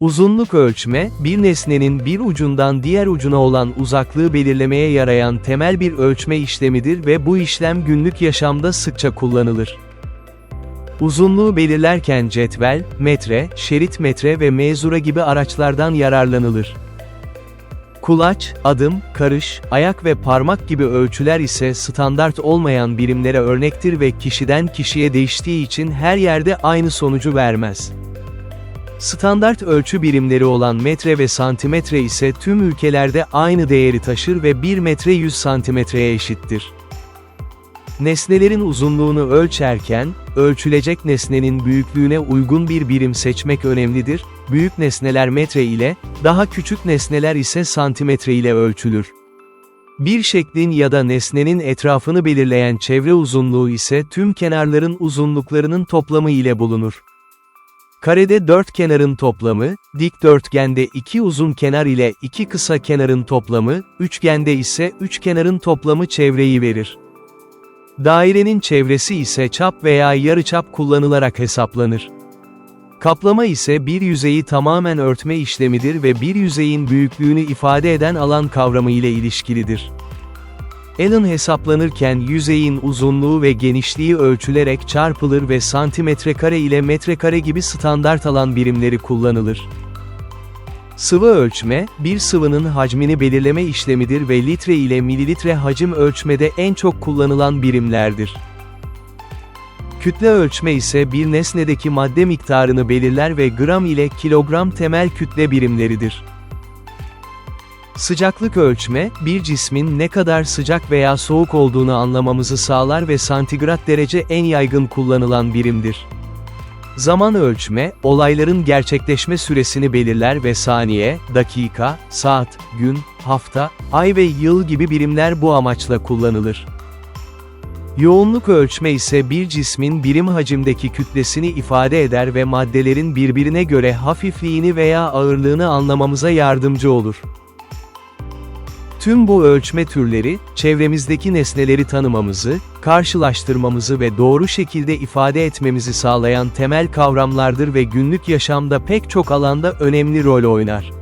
Uzunluk ölçme, bir nesnenin bir ucundan diğer ucuna olan uzaklığı belirlemeye yarayan temel bir ölçme işlemidir ve bu işlem günlük yaşamda sıkça kullanılır. Uzunluğu belirlerken cetvel, metre, şerit metre ve mezura gibi araçlardan yararlanılır. Kulaç, adım, karış, ayak ve parmak gibi ölçüler ise standart olmayan birimlere örnektir ve kişiden kişiye değiştiği için her yerde aynı sonucu vermez. Standart ölçü birimleri olan metre ve santimetre ise tüm ülkelerde aynı değeri taşır ve 1 metre 100 santimetreye eşittir. Nesnelerin uzunluğunu ölçerken, ölçülecek nesnenin büyüklüğüne uygun bir birim seçmek önemlidir, büyük nesneler metre ile, daha küçük nesneler ise santimetre ile ölçülür. Bir şeklin ya da nesnenin etrafını belirleyen çevre uzunluğu ise tüm kenarların uzunluklarının toplamı ile bulunur. Karede dört kenarın toplamı, dikdörtgende iki uzun kenar ile iki kısa kenarın toplamı, üçgende ise üç kenarın toplamı çevreyi verir. Dairenin çevresi ise çap veya yarıçap kullanılarak hesaplanır. Kaplama ise bir yüzeyi tamamen örtme işlemidir ve bir yüzeyin büyüklüğünü ifade eden alan kavramı ile ilişkilidir. Alan hesaplanırken yüzeyin uzunluğu ve genişliği ölçülerek çarpılır ve santimetre kare ile metrekare gibi standart alan birimleri kullanılır. Sıvı ölçme, bir sıvının hacmini belirleme işlemidir ve litre ile mililitre hacim ölçmede en çok kullanılan birimlerdir. Kütle ölçme ise bir nesnedeki madde miktarını belirler ve gram ile kilogram temel kütle birimleridir. Sıcaklık ölçme, bir cismin ne kadar sıcak veya soğuk olduğunu anlamamızı sağlar ve santigrat derece en yaygın kullanılan birimdir. Zaman ölçme, olayların gerçekleşme süresini belirler ve saniye, dakika, saat, gün, hafta, ay ve yıl gibi birimler bu amaçla kullanılır. Yoğunluk ölçme ise bir cismin birim hacimdeki kütlesini ifade eder ve maddelerin birbirine göre hafifliğini veya ağırlığını anlamamıza yardımcı olur. Tüm bu ölçme türleri, çevremizdeki nesneleri tanımamızı, karşılaştırmamızı ve doğru şekilde ifade etmemizi sağlayan temel kavramlardır ve günlük yaşamda pek çok alanda önemli rol oynar.